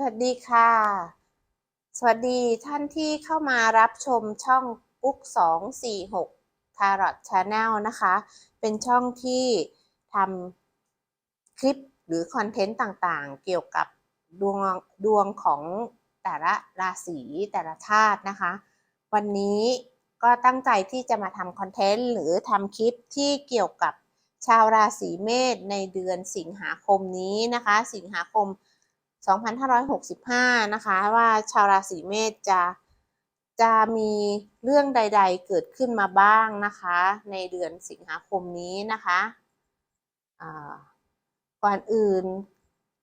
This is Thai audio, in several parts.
สวัสดีค่ะ สวัสดีท่านที่เข้ามารับชมช่องปุ๊ก246 Tarot Channel นะคะ เป็นช่องที่ทำคลิปหรือคอนเทนต์ต่างๆ เกี่ยวกับดวงดวงของแต่ละราศีแต่ละธาตุนะคะ วันนี้ก็ตั้งใจที่จะมาทำคอนเทนต์หรือทำคลิปที่เกี่ยวกับชาวราศีเมษในเดือนสิงหาคมนี้นะคะ สิงหาคม 2565 นะคะ ว่าชาวราศีเมษจะจะมีเรื่องใด ๆ เกิดขึ้นมาบ้างนะคะ ในเดือนสิงหาคมนี้นะคะก่อนอื่น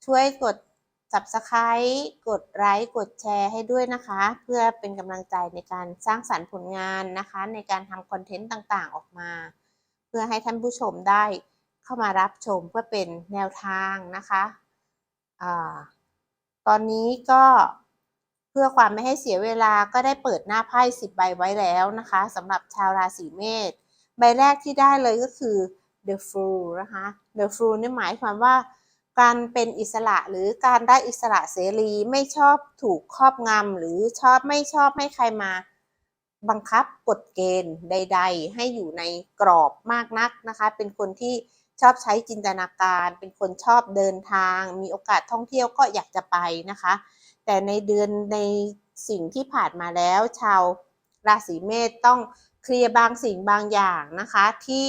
ช่วยกด subscribe กดไลค์กดแชร์ให้ด้วยนะคะ เพื่อเป็นกำลังใจในการสร้างสรรค์ผลงานนะคะ ในการทำคอนเทนต์ต่างๆออกมา เพื่อให้ท่านผู้ชมได้เข้ามารับชมเพื่อเป็นแนวทางนะคะ ตอนนี้ก็เพื่อความไม่ให้เสียเวลาก็ได้เปิดหน้าไพ่สิบใบไว้แล้วนะคะสำหรับชาวราศีเมษใบแรกที่ได้เลยก็คือ The Fool นะคะ The Fool นี่หมายความว่าการเป็นอิสระหรือการได้อิสระเสรีไม่ชอบถูกครอบงำหรือชอบไม่ชอบให้ใครมาบังคับกฎเกณฑ์ใด ๆ ให้อยู่ในกรอบมากนักนะคะ เป็นคนที่ ชอบใช้จินตนาการ เป็นคนชอบเดินทาง มีโอกาสท่องเที่ยวก็อยากจะไปนะคะ แต่ในเดือนในสิ่งที่ผ่านมาแล้ว ชาวราศีเมษต้องเคลียร์บางสิ่งบางอย่างนะคะ ที่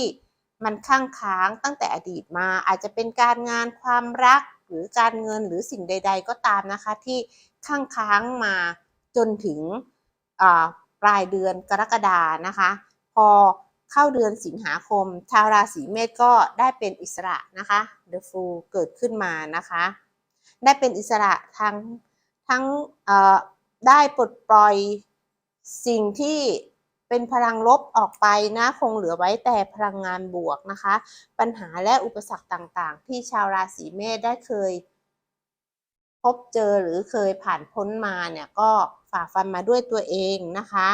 มันข้างค้างตั้งแต่อดีตมาอาจจะเป็นการงานความรักหรือการเงินหรือสิ่งใด ๆ ก็ตามนะคะ ที่ข้างค้างมาจนถึงปลายเดือนกรกฎานะคะ พอ เข้าเดือนสิงหาคม ชาวราศีเมษก็ได้เป็นอิสระนะคะ The Fool เกิดขึ้นมานะคะ ได้เป็นอิสระทั้งทั้งได้ปลดปล่อยสิ่งที่เป็นพลังลบออกไปนะคงเหลือไว้แต่พลังงานบวกนะคะ ปัญหาและอุปสรรคต่างๆ ที่ชาวราศีเมษได้เคย พบเจอหรือเคยผ่านพ้นมาเนี่ยก็ฝ่าฟันมาด้วยตัวเองนะคะ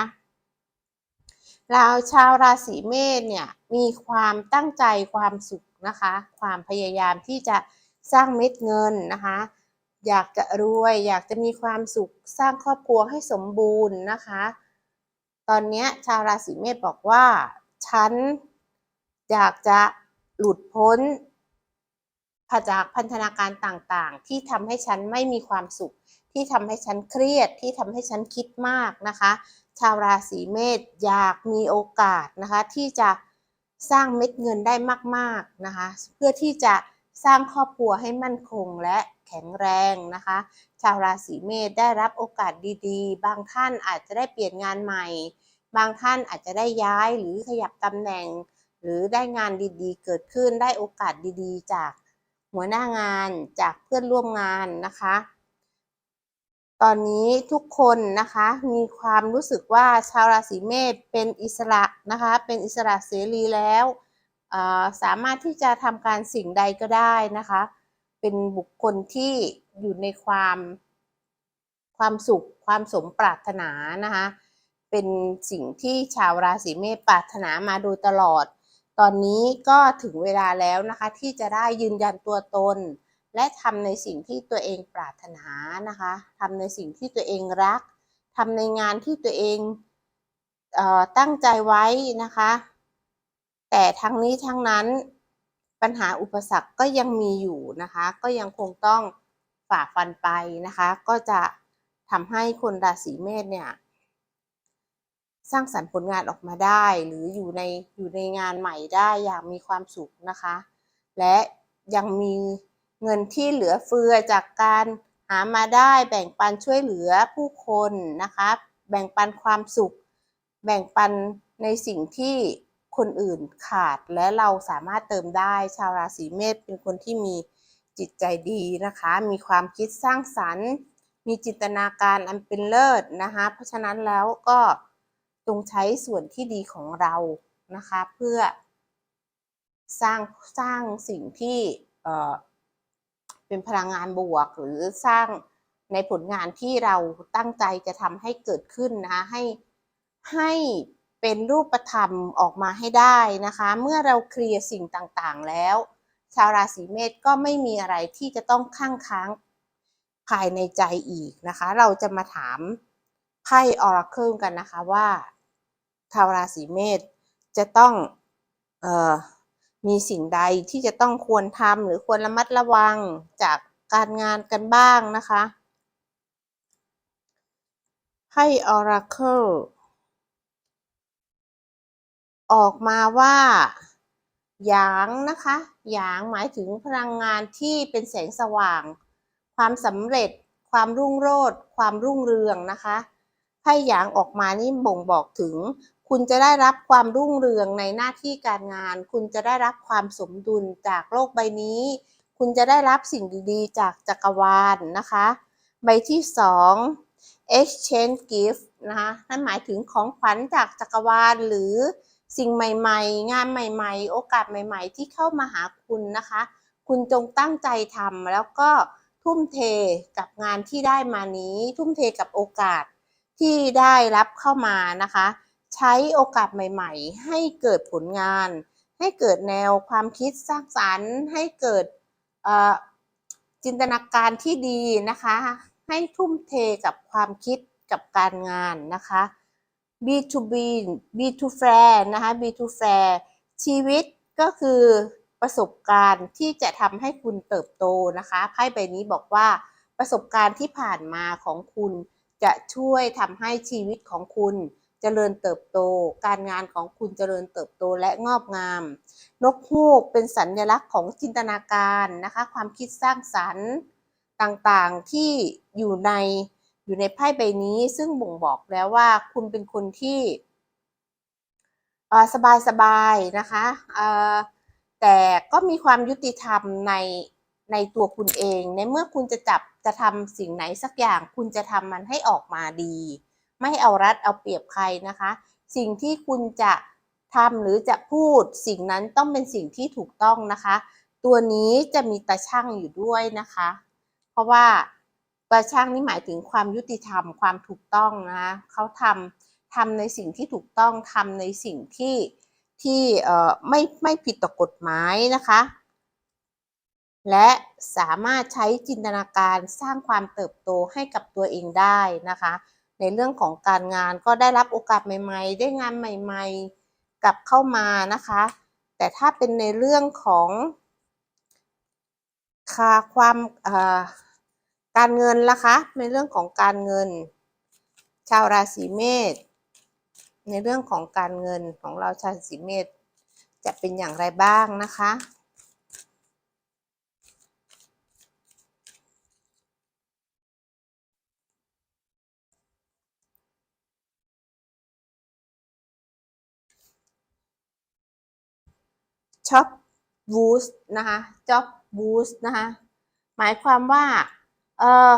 เราชาวราศีเมษเนี่ยมีความตั้งใจความสุขนะคะ ความพยายามที่จะสร้างเม็ดเงินนะคะ อยากจะรวย อยากจะมีความสุขสร้างครอบครัวให้สมบูรณ์นะคะ ตอนนี้ชาวราศีเมษบอกว่า ฉันอยากจะหลุดพ้น จากพันธนาการต่างๆ ที่ทำให้ฉันไม่มีความสุข ที่ทำให้ฉันเครียด ที่ทำให้ฉันคิดมากนะคะ ชาวราศีเมษอยากมีโอกาสนะคะ ที่จะสร้างเม็ดเงินได้มากๆนะคะ เพื่อที่จะสร้างครอบครัวให้มั่นคงและแข็งแรงนะคะ ชาวราศีเมษได้รับโอกาสดีๆ บางท่านอาจจะได้เปลี่ยนงานใหม่ บางท่านอาจจะได้ย้ายหรือขยับตำแหน่ง หรือได้งานดีๆ เกิดขึ้นได้โอกาสดีๆ จาก หัวหน้างานจากเพื่อนร่วมงานนะคะ ตอนนี้ทุกคนนะคะมีความรู้สึกว่าชาวราศีเมษเป็นอิสระนะคะ เป็นอิสระเสรีแล้วสามารถที่จะทำการสิ่งใดก็ได้นะคะ เป็นบุคคลที่อยู่ในความความสุขความสมปรารถนานะคะ เป็นสิ่งที่ชาวราศีเมษปรารถนามาโดยตลอด ตอนนี้ก็ถึงเวลาแล้วนะคะ ที่จะได้ยืนยันตัวตน และทำในสิ่งที่ตัวเองปรารถนานะคะทำในสิ่งที่ตัวเองรักทำในงานที่ตัวเองเออตั้งใจไว้นะคะ แต่ทั้งนี้ทั้งนั้นปัญหาอุปสรรคก็ยังมีอยู่นะคะ ก็ยังคงต้องฝ่าฟันไปนะคะ ก็จะทำให้คนราศีเมษเนี่ย สร้างสรรค์ผลงานออกมาได้ หรืออยู่ในอยู่ในงานใหม่ได้อย่างมีความสุขนะคะ และยังมีเงินที่เหลือเฟือจากการหามาได้แบ่งปันช่วยเหลือผู้คนนะคะแบ่งปันความสุข แบ่งปันในสิ่งที่คนอื่นขาดและเราสามารถเติมได้ชาวราศีเมษเป็นคนที่มีจิตใจดีนะคะ มีความคิดสร้างสรรค์ มีจินตนาการอันเป็นเลิศนะคะ เพราะฉะนั้นแล้วก็ จงใช้ส่วนที่ดีของเรานะคะ เพื่อสร้างสร้างสิ่งที่เป็นพลังงานบวก หรือสร้างในผลงานที่เราตั้งใจจะทำให้เกิดขึ้นนะคะให้ให้เป็นรูปธรรมออกมาให้ได้นะคะ เมื่อเราเคลียร์สิ่งต่างๆแล้ว ชาวราศีเมษก็ไม่มีอะไรที่จะต้องข้างค้างภายในใจอีกนะคะ เราจะมาถาม ไพ่ออราเคิลกันนะคะว่าชาวราศีเมษจะต้องออมีสิ่งใดที่จะต้องควรทำหรือควรระมัดระวังจากการงานกันบ้างนะคะไพ่ออราเคิลออกมาว่าหยางนะคะหยางหมายถึงพลังงานที่เป็นแสงสว่าง ความสำเร็จ ความรุ่งโรจน์ความรุ่งเรืองนะคะ ไพ่หยางออกมานี่บ่งบอกถึง คุณจะได้รับความรุ่งเรืองในหน้าที่การงาน คุณจะได้รับความสมดุลจากโลกใบนี้ คุณจะได้รับสิ่งดีๆ จากจักรวาลนนะคะ ใบที่สอง exchange gift นะคะนั่นหมายถึงของขวัญจากจักรวาลหรือสิ่งใหม่ๆ งานใหม่ๆ โอกาสใหม่ ๆ ที่เข้ามาหาคุณนะคะ คุณจงตั้งใจทำแล้วก็ทุ่มเทกับงานที่ได้มานี้ ทุ่มเทกับโอกาส ที่ได้รับเข้ามานะคะ ใช้โอกาสใหม่ๆ ให้เกิดผลงาน ให้เกิดแนวความคิดสร้างสรรค์ ให้เกิดจินตนาการที่ดีนะคะ ให้ทุ่มเทกับความคิดกับการงานนะคะ B2B B2 Fair นะคะ B2 Fair ชีวิตก็คือประสบการณ์ที่จะทำให้คุณเติบโตนะคะไพ่ใบนี้บอกว่าประสบการณ์ที่ผ่านมาของคุณ จะช่วยทำให้ชีวิตของคุณเจริญเติบโต การงานของคุณเจริญเติบโตและงอกงาม นกฮูกเป็นสัญลักษณ์ของจินตนาการนะคะ ความคิดสร้างสรรค์ต่างๆที่อยู่ในอยู่ในไพ่ใบนี้ ซึ่งบ่งบอกแล้วว่าคุณเป็นคนที่สบายสบายนะคะแต่ก็มีความยุติธรรมใน ในตัวคุณเอง ในเมื่อคุณจะจับจะทำสิ่งไหนสักอย่าง คุณจะทำมันให้ออกมาดี ไม่เอารัดเอาเปรียบใครนะคะ สิ่งที่คุณจะทำหรือจะพูดสิ่งนั้นต้องเป็นสิ่งที่ถูกต้องนะคะ ตัวนี้จะมีตาช่างอยู่ด้วยนะคะ เพราะว่าตาช่างนี่หมายถึงความยุติธรรมความถูกต้องนะคะเขาทำทำในสิ่งที่ถูกต้องทำในสิ่งที่ที่เอ่อไม่ไม่ผิดต่อกฎหมายนะคะ และสามารถใช้จินตนาการสร้างความเติบโตให้กับตัวเองได้นะคะ ในเรื่องของการงานก็ได้รับโอกาสใหม่ ๆ ได้งานใหม่ๆ กลับเข้ามานะคะ แต่ถ้าเป็นในเรื่องของค่าความการเงินล่ะคะในเรื่องของการเงิน ชาวราศีเมษในเรื่องของการเงินของเราชาวราศีเมษจะเป็นอย่างไรบ้างนะคะ ช็อปบูส์นะคะจ็อบบูส์นะคะหมายความว่าเออ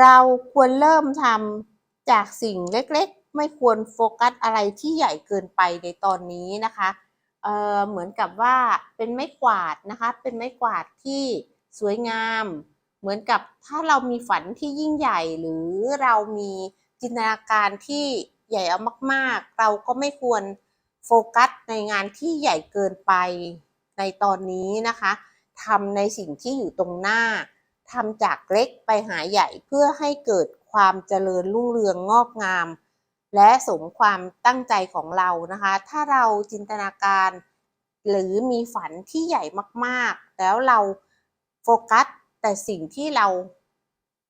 เราควรเริ่มทำจากสิ่งเล็กๆ ไม่ควรโฟกัสอะไรที่ใหญ่เกินไปในตอนนี้นะคะเออเหมือนกับว่าเป็นไม้กวาดนะคะ เป็นไม้กวาดที่สวยงาม เหมือนกับถ้าเรามีฝันที่ยิ่งใหญ่ หรือเรามีจินตนาการที่ใหญ่เอามาก ๆ เราก็ไม่ควรโฟกัสในงานที่ใหญ่เกินไป ในตอนนี้นะคะทำในสิ่งที่อยู่ตรงหน้าทำจากเล็กไปหาใหญ่เพื่อให้เกิดความเจริญรุ่งเรืองงอกงาม และสมความตั้งใจของเรานะคะ ถ้าเราจินตนาการ หรือมีฝันที่ใหญ่มากๆ แล้วเราโฟกัสแต่สิ่งที่เรา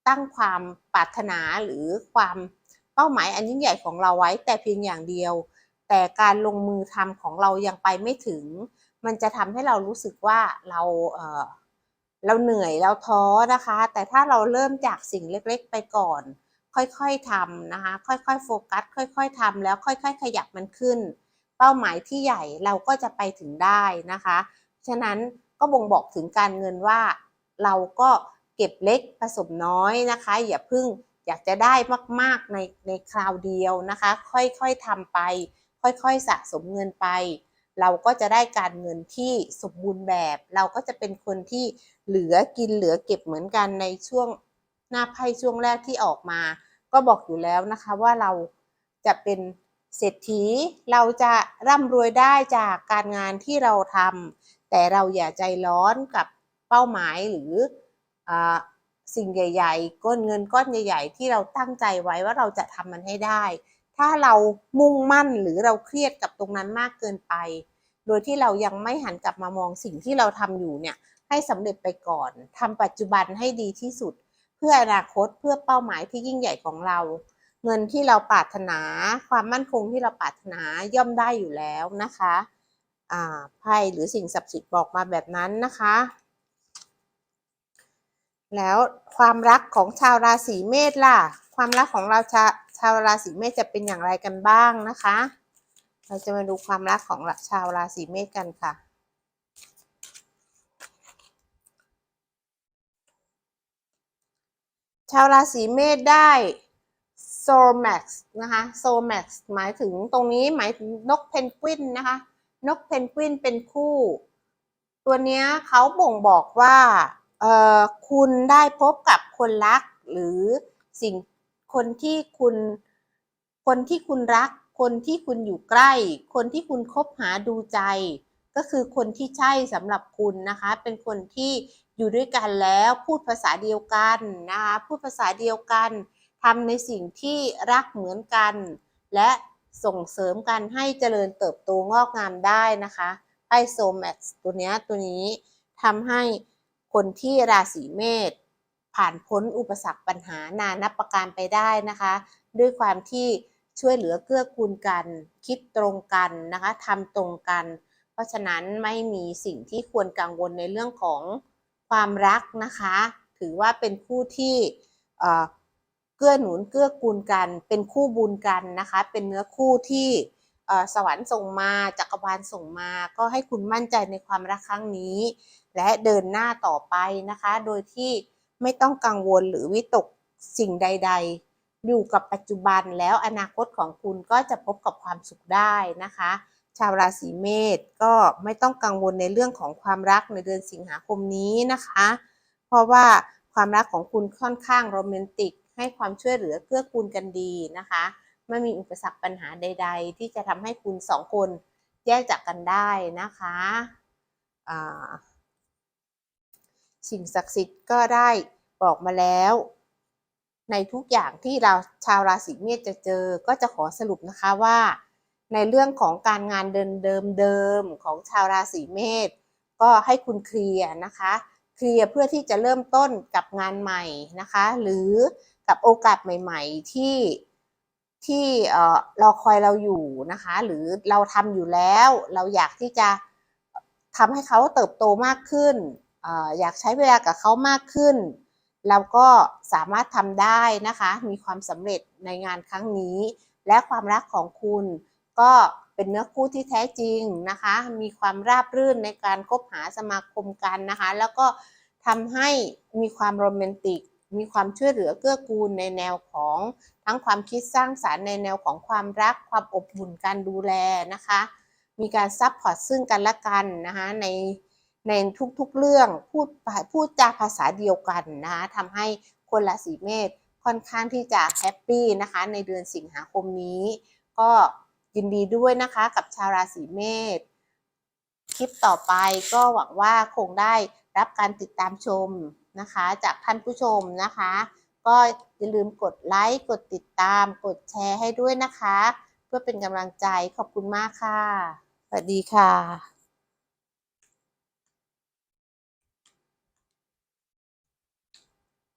ตั้งความปรารถนาหรือความเป้าหมายอันยิ่งใหญ่ของเราไว้แต่เพียงอย่างเดียว แต่การลงมือทำของเรายังไปไม่ถึง มันจะทำให้เรารู้สึกว่าเราเออเราเหนื่อยเราท้อนะคะ แต่ถ้าเราเริ่มจากสิ่งเล็กๆไปก่อน ค่อยๆทำนะคะ ค่อยๆโฟกัส ค่อย ๆทำแล้วค่อย ๆ ขยับมันขึ้น เป้าหมายที่ใหญ่เราก็จะไปถึงได้นะคะฉะนั้นก็บ่งบอกถึงการเงินว่าเราก็เก็บเล็กผสมน้อยนะคะ อย่าพึ่งอยากจะได้มากๆในในคราวเดียวนะคะ ค่อยๆทำไป ค่อยๆสะสมเงินไป เราก็จะได้การเงินที่สมบูรณ์แบบ เราก็จะเป็นคนที่เหลือกินเหลือเก็บเหมือนกันในช่วงหน้าไพ่ช่วงแรกที่ออกมา ก็บอกอยู่แล้วนะคะว่าเราจะเป็นเศรษฐีเราจะร่ำรวยได้จากการงานที่เราทำแต่เราอย่าใจร้อนกับเป้าหมายหรืออสิ่งใหญ่ ๆ ก้อนเงินก้อนใหญ่ ๆ ที่เราตั้งใจไว้ว่าเราจะทำมันให้ได้ ถ้าเรามุ่งมั่นหรือเราเครียดกับตรงนั้นมากเกินไป โดยที่เรายังไม่หันกลับมามองสิ่งที่เราทำอยู่เนี่ยให้สำเร็จไปก่อนทำปัจจุบันให้ดีที่สุด เพื่ออนาคตเพื่อเป้าหมายที่ยิ่งใหญ่ของเรา เงินที่เราปรารถนา ความมั่นคงที่เราปรารถนาย่อมได้อยู่แล้วนะคะอ่าไพ่หรือสิ่งศักดิ์สิทธิ์บอกมาแบบนั้นนะคะ แล้วความรักของชาวราศีเมษล่ะ ความรักของเราชาชาวราศีเมษจะเป็นอย่างไรกันบ้างนะคะ เราจะมาดูความรักของชาวราศีเมษกันค่ะชาวราศีเมษได้โซแม็กซ์นะคะโซแม็กซ์หมายถึงตรงนี้หมายถึงนกเพนกวินนะคะ นกเพนกวินเป็นคู่ ตัวนี้เขาบ่งบอกว่าเออคุณได้พบกับคนรักหรือสิ่ง คนที่คุณ คนที่คุณรัก คนที่คุณอยู่ใกล้ คนที่คุณคบหาดูใจ ก็คือคนที่ใช่สำหรับคุณนะคะ เป็นคนที่อยู่ด้วยกันแล้วพูดภาษาเดียวกันนะคะพูดภาษาเดียวกันทำในสิ่งที่รักเหมือนกัน และส่งเสริมกันให้เจริญเติบโตงอกงามได้นะคะไพ่โซแม็กซ์ตัวเนี้ยตัวนี้ทำให้คนที่ราศีเมษ ผ่านพ้นอุปสรรคปัญหานานับประการไปได้นะคะ ด้วยความที่ช่วยเหลือเกื้อกูลกัน คิดตรงกันนะคะทำตรงกัน เพราะฉะนั้นไม่มีสิ่งที่ควรกังวลในเรื่องของความรักนะคะ ถือว่าเป็นคู่ที่เอ่อเกื้อหนุนเกื้อกูลกัน เป็นคู่บุญกันนะคะ เป็นเนื้อคู่ที่เอ่อสวรรค์ส่งมาจักรวาลส่งมา ก็ให้คุณมั่นใจในความรักครั้งนี้ และเดินหน้าต่อไปนะคะ โดยที่ ไม่ต้องกังวลหรือวิตกสิ่งใด ๆ อยู่กับปัจจุบันแล้วอนาคตของคุณก็จะพบกับความสุขได้นะคะ ชาวราศีเมษก็ไม่ต้องกังวลในเรื่องของความรักในเดือนสิงหาคมนี้นะคะ เพราะว่าความรักของคุณค่อนข้างโรแมนติก ให้ความช่วยเหลือเกื้อกูลกันดีนะคะไม่มีอุปสรรคปัญหาใด ๆ ที่จะทำให้คุณสองคนแยกจากกันได้นะคะอ่า สิ่งศักดิ์สิทธิ์ก็ได้บอกมาแล้ว ในทุกอย่างที่เราชาวราศีเมษจะเจอก็จะขอสรุปนะคะว่า ในเรื่องของการงานเดิมเดิมเดิมของชาวราศีเมษก็ให้คุณเคลียร์นะคะเคลียร์เพื่อที่จะเริ่มต้นกับงานใหม่นะคะ หรือกับโอกาสใหม่ ๆ ที่ที่เออรอคอยเราอยู่นะคะ หรือเราทำอยู่แล้ว เราอยากที่จะทำให้เขาเติบโตมากขึ้น อยากใช้เวลากับเขามากขึ้น เราก็สามารถทำได้นะคะ มีความสำเร็จในงานครั้งนี้ และความรักของคุณก็เป็นเนื้อคู่ที่แท้จริงนะคะ มีความราบรื่นในการคบหาสมาคมกันนะคะ แล้วก็ทำให้มีความโรแมนติก มีความช่วยเหลือเกื้อกูลในแนวของทั้งความคิดสร้างสารรค์ในแนวของความรัก ความอบอุ่นการดูแลนะคะ มีการซัพพอร์ตซึ่งกันและกันนะคะใน ในทุกๆเรื่องพูดพูดจาภาษาเดียวกันนะคะทำให้คนราศีเมษค่อนข้างที่จะแฮปปี้นะคะในเดือนสิงหาคมนี้ ก็ยินดีด้วยนะคะกับชาวราศีเมษคลิปต่อไปก็หวังว่าคงได้รับการติดตามชมนะคะ จากท่านผู้ชมนะคะ ก็อย่าลืมกดไลค์กดติดตาม กดแชร์ให้ด้วยนะคะ เพื่อเป็นกำลังใจขอบคุณมากค่ะ สวัสดีค่ะ